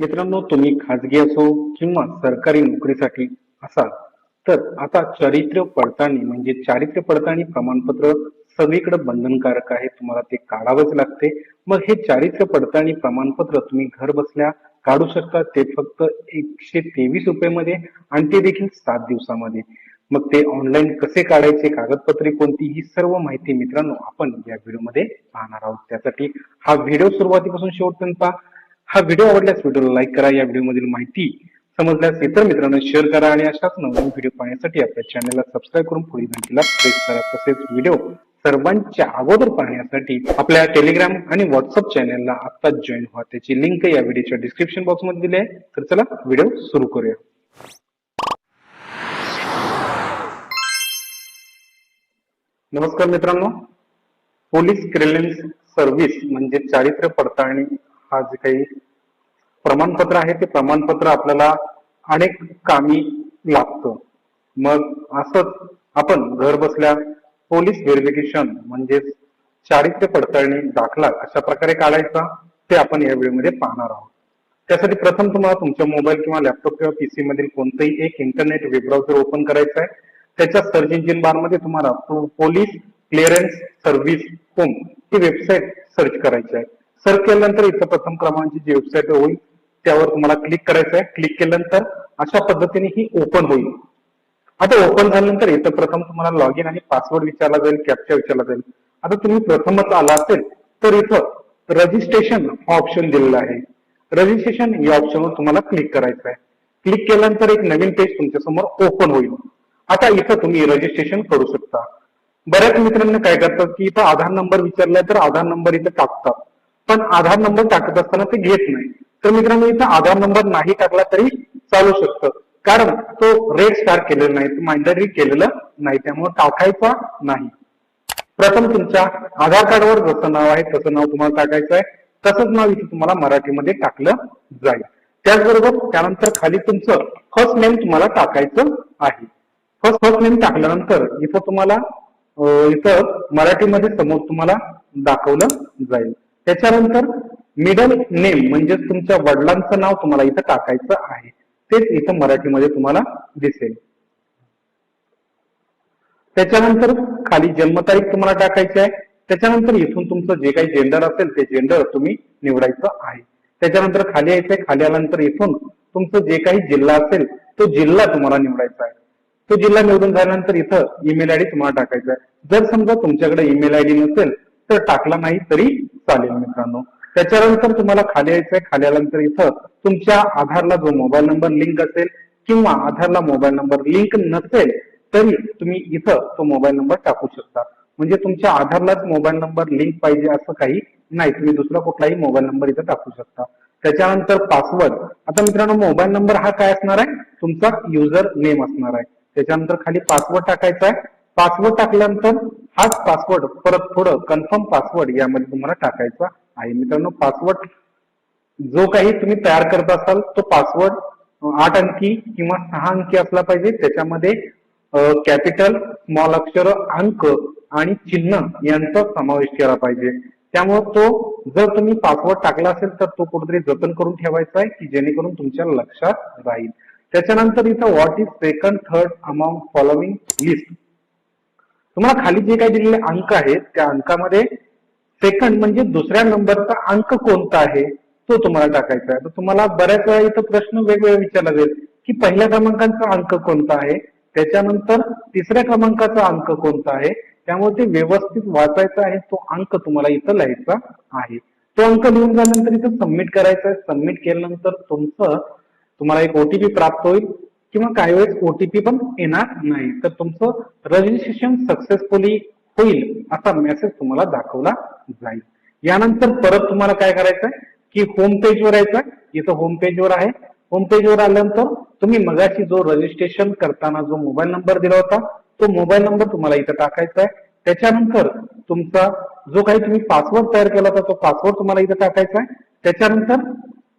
मित्रांनो तुम्ही खाजगी असो किंवा सरकारी नोकरीसाठी असाल तर आता चारित्र्य पडताळणी म्हणजे चारित्र्य पडताळणी प्रमाणपत्र सगळीकडे बंधनकारक आहे. तुम्हाला ते काढावंच लागते. मग हे चारित्र्य पडताळणी प्रमाणपत्र तुम्ही घर बसल्या काढू शकता. ते फक्त एकशे तेवीस रुपयामध्ये आणि ते देखील सात दिवसामध्ये. मग ते ऑनलाईन कसे काढायचे कागदपत्रे कोणती ही सर्व माहिती मित्रांनो आपण या व्हिडिओमध्ये पाहणार आहोत. त्यासाठी हा व्हिडिओ सुरुवातीपासून शेवटपर्यंत पहा. हा व्हिडिओ आवडल्यास व्हिडिओला लाईक करा. या व्हिडिओमधील माहिती समजल्यास इतर मित्रांना शेअर करा आणि अशाच नवीन व्हिडिओ पाहण्यासाठी आपल्या चॅनलला सबस्क्राईब करून पुढील घंटीला प्रेस करा. तसेच व्हिडिओ सर्वांच्या अगोदर पाहण्यासाठी आपल्या टेलिग्राम आणि व्हॉट्सअप चॅनलला आत्ताच जॉईन व्हा. त्याची लिंक या व्हिडिओच्या डिस्क्रिप्शन बॉक्समध्ये दिली आहे. तर चला व्हिडिओ सुरू करूया. नमस्कार मित्रांनो. पोलीस क्लिअरन्स सर्व्हिस म्हणजे चारित्र्य पडताळणी हा जे काही प्रमाणपत्र आहे ते प्रमाणपत्र आपल्याला अनेक कामी लागतं. मग असंच आपण घर बसल्या पोलीस व्हेरिफिकेशन म्हणजेच चारित्र्य पडताळणी दाखला कशा प्रकारे काढायचा ते आपण या व्हिडिओमध्ये पाहणार आहोत. त्यासाठी प्रथम तुम्हाला तुमच्या मोबाईल किंवा लॅपटॉप किंवा पीसी मधील कोणतंही एक इंटरनेट वेब ब्राउझर ओपन करायचं आहे. त्याच्या सर्च इंजिन बारमध्ये तुम्हाला पोलीस क्लिअरन्स सर्व्हिस होम ही वेबसाईट सर्च करायची आहे. सर्च केल्यानंतर इथं प्रथम क्रमांकाची जी वेबसाईट होईल त्यावर तुम्हाला क्लिक करायचं आहे. क्लिक केल्यानंतर अशा पद्धतीने ही ओपन होईल. आता ओपन झाल्यानंतर इथं प्रथम तुम्हाला लॉग इन आणि पासवर्ड विचारला जाईल कॅप्चा विचारला जाईल. आता तुम्ही प्रथमच आला असेल तर इथं रजिस्ट्रेशन हा ऑप्शन दिलेला आहे. रजिस्ट्रेशन या ऑप्शनवर तुम्हाला क्लिक करायचं आहे. क्लिक केल्यानंतर एक नवीन पेज तुमच्यासमोर ओपन होईल. आता इथं तुम्ही रजिस्ट्रेशन करू शकता. बऱ्याच मित्रांनी काय करतात की इथं आधार नंबर विचारलाय तर आधार नंबर इथं टाकतात. पण आधार नंबर टाकत असताना ते घेत नाही. तर मित्रांनो इथं आधार नंबर नाही टाकला तरी चालू शकतं. कारण तो रेड स्टार केलेला नाही तो मांडरी केलेलं नाही त्यामुळे टाकायचा नाही. प्रथम तुमच्या आधार कार्डवर जसं नाव आहे तसं नाव तुम्हाला टाकायचं आहे. तसंच नाव इथे तुम्हाला मराठीमध्ये टाकलं जाईल. त्याचबरोबर त्यानंतर खाली तुमचं फर्स्ट नेम तुम्हाला टाकायचं आहे. फर्स्ट फर्स्ट नेम टाकल्यानंतर इथं तुम्हाला इथं मराठीमध्ये समोर तुम्हाला दाखवलं जाईल. त्याच्यानंतर मिडल नेम म्हणजे तुमच्या वडिलांचं नाव तुम्हाला इथं टाकायचं आहे. तेच इथं मराठीमध्ये तुम्हाला दिसेल. त्याच्यानंतर खाली जन्मतारीख तुम्हाला टाकायची आहे. त्याच्यानंतर इथून तुमचं जे काही जेंडर असेल ते जेंडर तुम्ही निवडायचं आहे. त्याच्यानंतर खाली यायचंय. खाली आल्यानंतर इथून तुमचं जे काही जिल्हा असेल तो जिल्हा तुम्हाला निवडायचा आहे. तो जिल्हा निवडून झाल्यानंतर इथं ईमेल आयडी तुम्हाला टाकायचा आहे. जर समजा तुमच्याकडे ईमेल आयडी नसेल तर टाकला नाही तरी चालेल मित्रांनो. त्याच्यानंतर तुम्हाला खाली यायचंय. खाली आल्यानंतर इथं तुमच्या आधारला जो मोबाईल नंबर लिंक असेल किंवा आधारला मोबाईल नंबर लिंक नसेल तरी तुम्ही इथं तो मोबाईल नंबर टाकू शकता. म्हणजे तुमच्या आधारलाच मोबाईल नंबर लिंक पाहिजे असं काही नाही. तुम्ही दुसरा कुठलाही मोबाईल नंबर इथं टाकू शकता. त्याच्यानंतर पासवर्ड आता मित्रांनो मोबाईल नंबर हा काय असणार आहे? तुमचा युजर नेम असणार आहे. त्याच्यानंतर खाली पासवर्ड टाकायचा आहे. पासवर्ड टाकल्यानंतर हाच पासवर्ड परत थोडं कन्फर्म पासवर्ड यामध्ये तुम्हाला टाकायचा आहे. मित्रांनो पासवर्ड जो काही तुम्ही तयार करत असाल तो पासवर्ड आठ अंकी किंवा सहा अंकी असला पाहिजे. त्याच्यामध्ये कॅपिटल स्मॉल अक्षर अंक आणि चिन्ह यांचा समावेश केला पाहिजे. त्यामुळे तो जर तुम्ही पासवर्ड टाकला असेल तर तो कुठेतरी जतन करून ठेवायचा आहे की जेणेकरून तुमच्या लक्षात राहील. त्याच्यानंतर इथं what is second third amount following list तुम्हाला खाली जे काही दिलेले अंक आहेत त्या अंकामध्ये सेकंड म्हणजे दुसऱ्या नंबरचा अंक कोणता आहे तो तुम्हाला टाकायचा आहे. तर तुम्हाला बऱ्याच वेळा इथं प्रश्न वेगवेगळे विचारला जाईल की पहिल्या क्रमांकाचा अंक कोणता आहे त्याच्यानंतर तिसऱ्या क्रमांकाचा अंक कोणता आहे त्यामुळे ते व्यवस्थित वाचायचा आहे तो अंक तुम्हाला इथं लिहायचा आहे. तो अंक लिहून झाल्यानंतर इथं सबमिट करायचा आहे. सबमिट केल्यानंतर तुमचं तुम्हाला एक ओटीपी प्राप्त होईल. किंवा काही वेळेस ओटीपी पण येणार नाही. तर तुमचं रजिस्ट्रेशन सक्सेसफुली होईल असा मेसेज तुम्हाला दाखवला जाईल. यानंतर परत तुम्हाला काय करायचं आहे? की होम पेजवर यायचं आहे. इथं होम पेजवर आहे. होम पेजवर आल्यानंतर तुम्ही मगाशी जो रजिस्ट्रेशन करताना जो मोबाईल नंबर दिला होता तो मोबाईल नंबर तुम्हाला इथं टाकायचा आहे. त्याच्यानंतर तुमचा जो काही तुम्ही पासवर्ड तयार केला होता तो पासवर्ड तुम्हाला इथं टाकायचा आहे. त्याच्यानंतर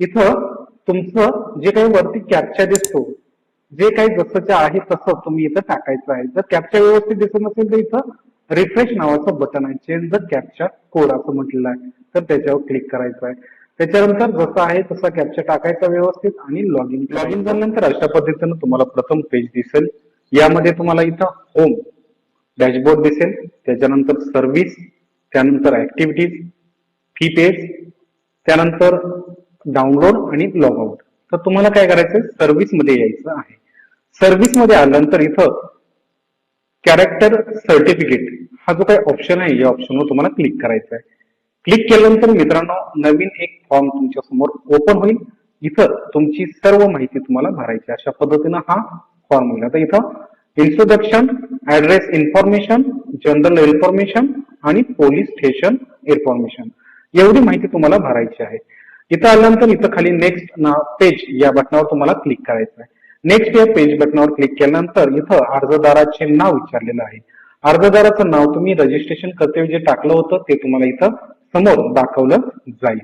इथं तुमचं जे काही वरती कॅप्चा दिसतो जे काही जसंच्या आहे तसं तुम्ही इथं टाकायचं आहे. जर कॅप्चा व्यवस्थित दिसत नसेल तर इथं रिफ्रेश नावाचं बटन आहे. चेंज द कॅप्चा कोड असं म्हटलेलं आहे. तर त्याच्यावर क्लिक करायचं आहे. त्याच्यानंतर जसं आहे तसा कॅप्चा टाकायचा व्यवस्थित आणि लॉग इन लॉग इन झाल्यानंतर अशा पद्धतीनं तुम्हाला प्रथम पेज दिसेल. यामध्ये तुम्हाला इथं होम डॅशबोर्ड दिसेल. त्याच्यानंतर सर्व्हिस त्यानंतर ऍक्टिव्हिटीज फी पेज त्यानंतर डाउनलोड आणि लॉग आउट तर तुम्हाला काय करायचं सर्व्हिसमध्ये यायचं आहे. सर्व्हिसमध्ये आल्यानंतर इथं कॅरेक्टर सर्टिफिकेट हा जो काही ऑप्शन आहे या ऑप्शनवर तुम्हाला क्लिक करायचा आहे. क्लिक केल्यानंतर मित्रांनो नवीन एक फॉर्म तुमच्यासमोर ओपन होईल. इथं तुमची सर्व माहिती तुम्हाला भरायची आहे. अशा पद्धतीनं हा फॉर्म होईल. आता इथं introduction address information general information आणि पोलीस स्टेशन इन्फॉर्मेशन एवढी माहिती तुम्हाला भरायची आहे. इथं आल्यानंतर इथं खाली नेक्स्ट पेज या बटनावर तुम्हाला क्लिक करायचं आहे. नेक्स्ट या पेज बटनावर क्लिक केल्यानंतर इथं अर्जदाराचे नाव विचारलेलं आहे. अर्जदाराचं नाव तुम्ही रजिस्ट्रेशन करते जे टाकलं होतं ते तुम्हाला इथं समोर दाखवलं जाईल.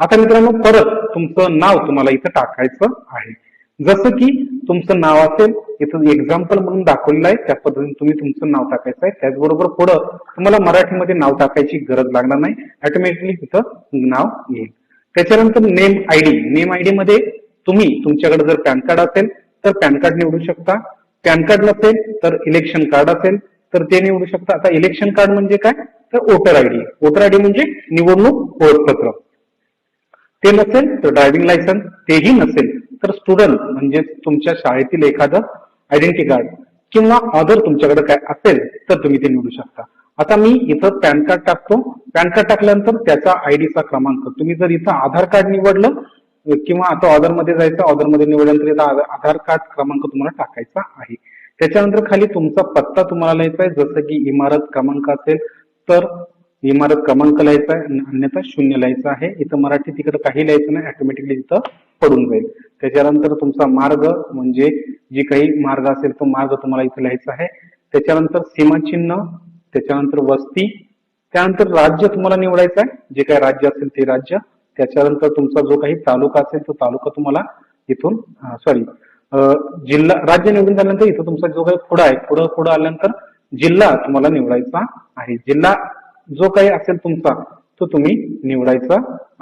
आता मित्रांनो परत तुमचं नाव तुम्हाला इथं टाकायचं आहे. जसं की तुमचं नाव असेल इथं एक्झाम्पल म्हणून दाखवलेलं आहे. त्या पद्धतीने तुम्ही तुमचं नाव टाकायचं आहे. त्याचबरोबर पुढं तुम्हाला मराठीमध्ये नाव टाकायची गरज लागणार नाही. ऑटोमॅटिकली तिथं नाव येईल. त्याच्यानंतर नेम आयडी नेम आयडी मध्ये तुम्ही तुमच्याकडे जर पॅन कार्ड असेल तर पॅन कार्ड निवडू शकता. पॅन कार्ड नसेल तर इलेक्शन कार्ड असेल तर ते निवडू शकता. आता इलेक्शन कार्ड म्हणजे काय? तर वोटर आयडी वोटर आयडी म्हणजे निवडणूक ओळखपत्र. ते नसेल तर ड्रायव्हिंग लायसन्स. तेही नसेल तर स्टुडंट म्हणजे तुमच्या शाळेतील एखादं आयडेंटिटी कार्ड किंवा अदर तुमच्याकडे काय असेल तर तुम्ही ते निवडू शकता. आता मी इथं पॅन कार्ड टाकतो. पॅन कार्ड टाकल्यानंतर त्याचा आयडीचा क्रमांक. तुम्ही जर इथं आधार कार्ड निवडलं किंवा आता ऑर्डरमध्ये जायचं ऑर्डरमध्ये निवडल्यानंतर इथं आधार- कार्ड क्रमांक तुम्हाला टाकायचा आहे. त्याच्यानंतर खाली तुमचा पत्ता तुम्हाला लिहायचा आहे. जसं की इमारत क्रमांक असेल तर इमारत क्रमांक लिहायचा आहे. अन्यथा शून्य लिहायचं आहे. इथं मराठी तिकडे काही लिहायचं नाही. ऑटोमॅटिकली इथं पडून जाईल. त्याच्यानंतर तुमचा मार्ग म्हणजे जी काही मार्ग असेल तो मार्ग तुम्हाला इथं लिहायचा आहे. त्याच्यानंतर सीमाचिन्ह त्याच्यानंतर वस्ती त्यानंतर राज्य तुम्हाला निवडायचं आहे. जे काही राज्य असेल ते राज्य. त्याच्यानंतर तुमचा जो काही तालुका असेल तो तालुका तुम्हाला इथून सॉरी जिल्हा राज्य निवडून झाल्यानंतर इथं तुमचा जो काही पुढं आहे पुढं पुढं आल्यानंतर जिल्हा तुम्हाला निवडायचा आहे. जिल्हा जो काही असेल तुमचा तो तुम्ही निवडायचा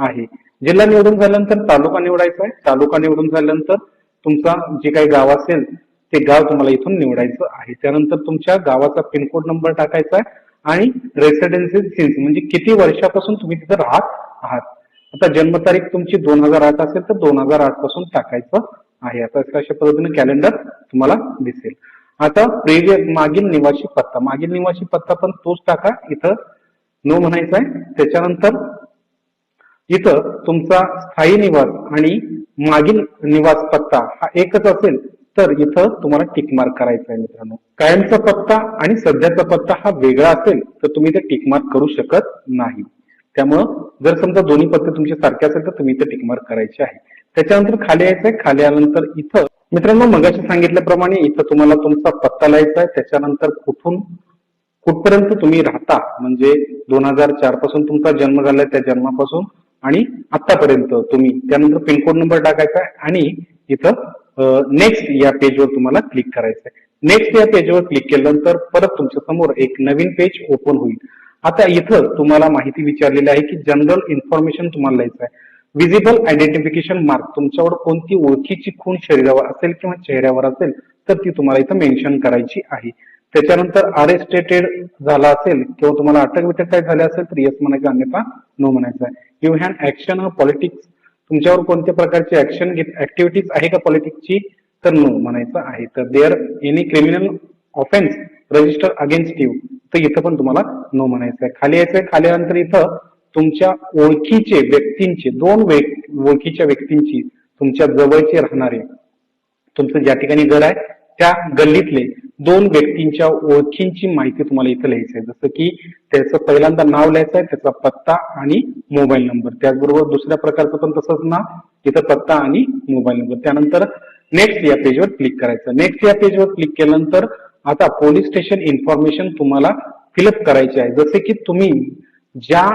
आहे. जिल्हा निवडून झाल्यानंतर तालुका निवडायचा आहे. तालुका निवडून झाल्यानंतर तुमचा जे काही गाव असेल ते गाव तुम्हाला इथून निवडायचं आहे. त्यानंतर तुमच्या गावाचा पिनकोड नंबर टाकायचा आहे आणि रेसिडेन्सी सिन्स म्हणजे किती वर्षापासून तुम्ही तिथे राहत आहात. आता जन्मतारीख तुमची दोन हजार आठ असेल तर दोन हजार आठपासून टाकायचं आहे. आता अशा पद्धतीने कॅलेंडर तुम्हाला दिसेल. आता प्रिव्हियस मागील निवासी पत्ता. मागील निवासी पत्ता पण तोच टाका. इथं नो म्हणायचा आहे. त्याच्यानंतर इथं तुमचा स्थायी निवास आणि मागील निवास पत्ता हा एकच असेल तर इथं तुम्हाला टिक मार्क करायचा आहे मित्रांनो. कायमचा पत्ता आणि सध्याचा पत्ता हा वेगळा असेल तर तुम्ही ते टिक मार्क करू शकत नाही. त्यामुळं जर समजा दोन्ही पत्र तुमचे सारखे असेल तर तुम्ही इथे टिकमार्क करायचे आहे. त्याच्यानंतर खाली यायचंय खाली आल्यानंतर इथं. मित्रांनो मगाशी सांगितल्याप्रमाणे इथं तुम्हाला तुमचा पत्ता लिहायचा आहे. त्याच्यानंतर कुठून कुठपर्यंत तुम्ही राहता म्हणजे दोन हजार चारपासून तुमचा जन्म झालाय त्या जन्मापासून आणि आतापर्यंत तुम्ही. त्यानंतर पिनकोड नंबर टाकायचा आहे आणि इथं नेक्स्ट या पेजवर तुम्हाला क्लिक करायचं आहे नेक्स्ट या पेजवर क्लिक केल्यानंतर परत तुमच्यासमोर एक नवीन पेज ओपन होईल. आता इथं तुम्हाला माहिती विचारलेली आहे की जनरल इन्फॉर्मेशन तुम्हाला लिहायचं आहे. विजिबल आयडेंटिफिकेशन मार्क तुमच्यावर कोणती ओळखीची खूण शरीरावर असेल किंवा चेहऱ्यावर असेल तर ती तुम्हाला इथं मेन्शन करायची आहे. त्याच्यानंतर अरेस्टेटेड झाला असेल किंवा तुम्हाला अटक बिटक काय झाले असेल तर येस म्हणायचं अन्यथा नो म्हणायचं आहे. यू हॅन ऍक्शन पॉलिटिक्स तुमच्यावर कोणत्या प्रकारची ऍक्शन घेत ऍक्टिव्हिटीज आहे का पॉलिटिक्सची तर नो म्हणायचं आहे. तर there any criminal offence register against you तर इथं पण तुम्हाला नो म्हणायचं आहे खाली यायचंय खाली नंतर इथं तुमच्या ओळखीचे व्यक्तींचे दोन ओळखीच्या व्यक्तींची तुमच्या जवळचे राहणारे तुमचं ज्या ठिकाणी घर आहे त्या गल्लीतले दोन व्यक्तींच्या ओळखींची माहिती तुम्हाला इथं लिहायची आहे जसं की त्याचं पहिल्यांदा नाव लिहायचं आहे त्याचा पत्ता आणि मोबाईल नंबर. त्याचबरोबर दुसऱ्या प्रकारचं पण तसंच ना इथं पत्ता आणि मोबाईल नंबर. त्यानंतर नेक्स्ट या पेजवर क्लिक करायचं. नेक्स्ट या पेजवर क्लिक केल्यानंतर आता पोलीस स्टेशन इन्फॉर्मेशन तुम्हाला फिलअप करायची आहे. जसे की तुम्ही ज्या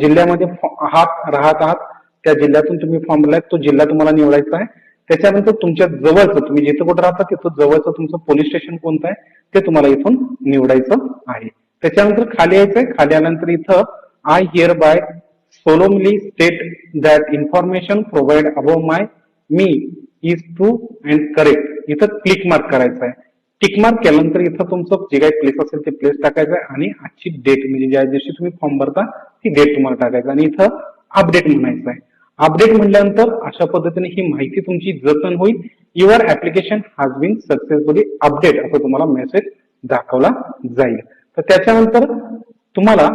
जिल्ह्यामध्ये आहात राहत आहात त्या जिल्ह्यातून तुम्ही फॉर्म भरलाय तो जिल्हा तुम्हाला निवडायचा आहे. त्याच्यानंतर तुमच्या जवळचं तुम्ही जिथं कुठं राहता तिथं जवळचं तुमचं पोलीस स्टेशन कोणतं आहे ते तुम्हाला इथून निवडायचं आहे. त्याच्यानंतर खाली यायचंय खाली आल्यानंतर इथं I hereby solemnly state that information provide above my me is true and correct इथं क्लिक मार्क करायचं आहे. टिक मार्क केल्यानंतर इथं तुमचं जे काही प्लेस असेल ते प्लेस टाकायचं आहे आणि आजची डेट म्हणजे ज्या दिवशी तुम्ही फॉर्म भरता ती डेट तुम्हाला टाकायचं. आणि इथं अपडेट म्हणायचं आहे. अपडेट म्हटल्यानंतर अशा पद्धतीने ही माहिती तुमची जतन होईल. Your application has been successfully update असं तुम्हाला मेसेज दाखवला जाईल. तर त्याच्यानंतर तुम्हाला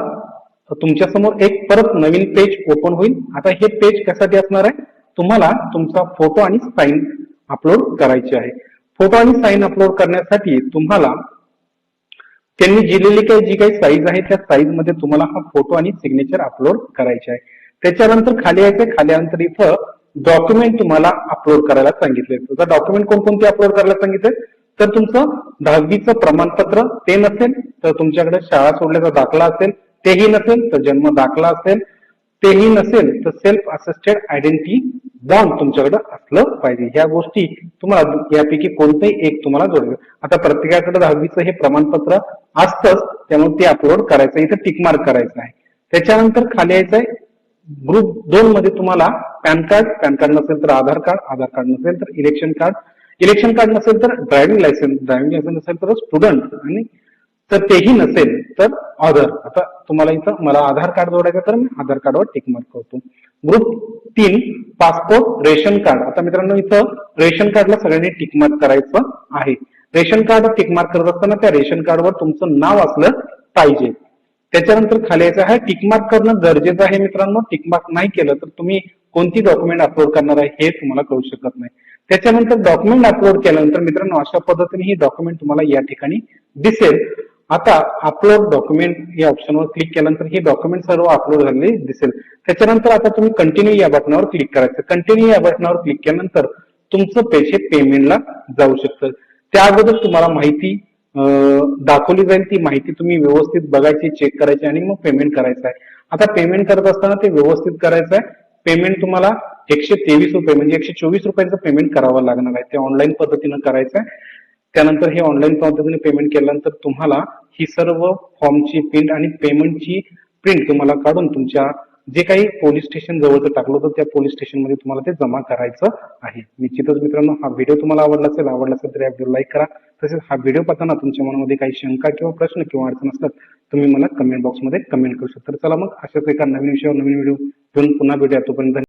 तुमच्यासमोर एक परत नवीन पेज ओपन होईल. आता हे पेज कशासाठी असणार आहे? तुम्हाला तुमचा फोटो आणि साईन अपलोड करायची आहे. फोटो आणि साईन अपलोड करण्यासाठी तुम्हाला त्यांनी दिलेली काही जी काही साईज आहे त्या साईजमध्ये तुम्हाला हा फोटो आणि सिग्नेचर अपलोड करायचे आहे. त्याच्यानंतर खाली यायचे खाल्यानंतर नंतर इथं डॉक्युमेंट तुम्हाला अपलोड करायला सांगितले. तर डॉक्युमेंट कोणकोणते अपलोड करायला सांगितले तर तुमचं दहावीचं प्रमाणपत्र ते नसेल तर तुमच्याकडे शाळा सोडल्याचा दाखला असेल तेही नसेल तर जन्म दाखला असेल तेही नसेल तर सेल्फ असिस्टेड आयडेंटिटी बॉन्ड तुमच्याकडे असलं पाहिजे. ह्या गोष्टी तुम्हाला यापैकी कोणतंही एक तुम्हाला जोडलं. आता प्रत्येकाकडे दहावीचं हे प्रमाणपत्र असतंच त्यामुळे ते अपलोड करायचं इथं टिकमार्क करायचं आहे. त्याच्यानंतर खाली यायचं आहे ग्रुप दोन मध्ये तुम्हाला पॅन कार्ड पॅन कार्ड नसेल तर आधार कार्ड आधार कार्ड नसेल तर इलेक्शन कार्ड इलेक्शन कार्ड नसेल तर ड्रायव्हिंग लायसन्स ड्रायव्हिंग लायसन्स नसेल तर स्टुडंट आणि तर तेही नसेल तर आधार आता तुम्हाला इथं मला आधार कार्ड जोडायचं तर मी आधार कार्डवर टिक मार्क करतो. ग्रुप तीन पासपोर्ट रेशन कार्ड आता मित्रांनो इथं रेशन कार्डला सगळ्यांनी टिक मार्क करायचं आहे. रेशन कार्ड टिक मार्क करत असताना त्या रेशन कार्डवर तुमचं नाव असलं पाहिजे. त्याच्यानंतर खाली यायचं आहे टिकमार्क करणं गरजेचं आहे मित्रांनो. टिकमार्क नाही केलं तर तुम्ही कोणती डॉक्युमेंट अपलोड करणार आहे हे तुम्हाला कळू शकत नाही. त्याच्यानंतर डॉक्युमेंट अपलोड केल्यानंतर मित्रांनो अशा पद्धतीने ही डॉक्युमेंट तुम्हाला या ठिकाणी दिसेल. आता अपलोड डॉक्युमेंट या ऑप्शनवर क्लिक केल्यानंतर हे डॉक्युमेंट सर्व अपलोड झालेले दिसेल. त्याच्यानंतर आता तुम्ही कंटिन्यू या बटनावर क्लिक करायचं कंटिन्यू या बटनावर क्लिक केल्यानंतर तुमचं पैसे पेमेंटला जाऊ शकतं. त्या अगोदर तुम्हाला माहिती दाखवली जाईल. ती माहिती तुम्ही व्यवस्थित बघायची चेक करायची आणि मग पेमेंट करायचं आहे. आता पेमेंट करत असताना ते व्यवस्थित करायचं आहे. पेमेंट तुम्हाला एकशे तेवीस रुपये म्हणजे एकशे चोवीस रुपयांचं पेमेंट करावं लागणार आहे. ते ऑनलाईन पद्धतीनं करायचं आहे. त्यानंतर हे ऑनलाईन पद्धतीने पेमेंट केल्यानंतर तुम्हाला ही सर्व फॉर्मची प्रिंट आणि पेमेंटची प्रिंट तुम्हाला काढून तुमच्या जे काही पोलीस स्टेशन जवळचं टाकलं होतं त्या पोलीस स्टेशनमध्ये तुम्हाला ते जमा करायचं आहे. निश्चितच मित्रांनो हा व्हिडिओ तुम्हाला आवडला असेल आवडला असेल तर या व्हिडिओ लाईक करा. तसेच हा व्हिडिओ पाहताना तुमच्या मनामध्ये काही शंका किंवा प्रश्न किंवा अडचण असतात तुम्ही मला कमेंट बॉक्समध्ये कमेंट करू शकता. तर चला मग अशाच एका नवीन विषयावर नवीन व्हिडिओ घेऊन पुन्हा भेटूया. तोपर्यंत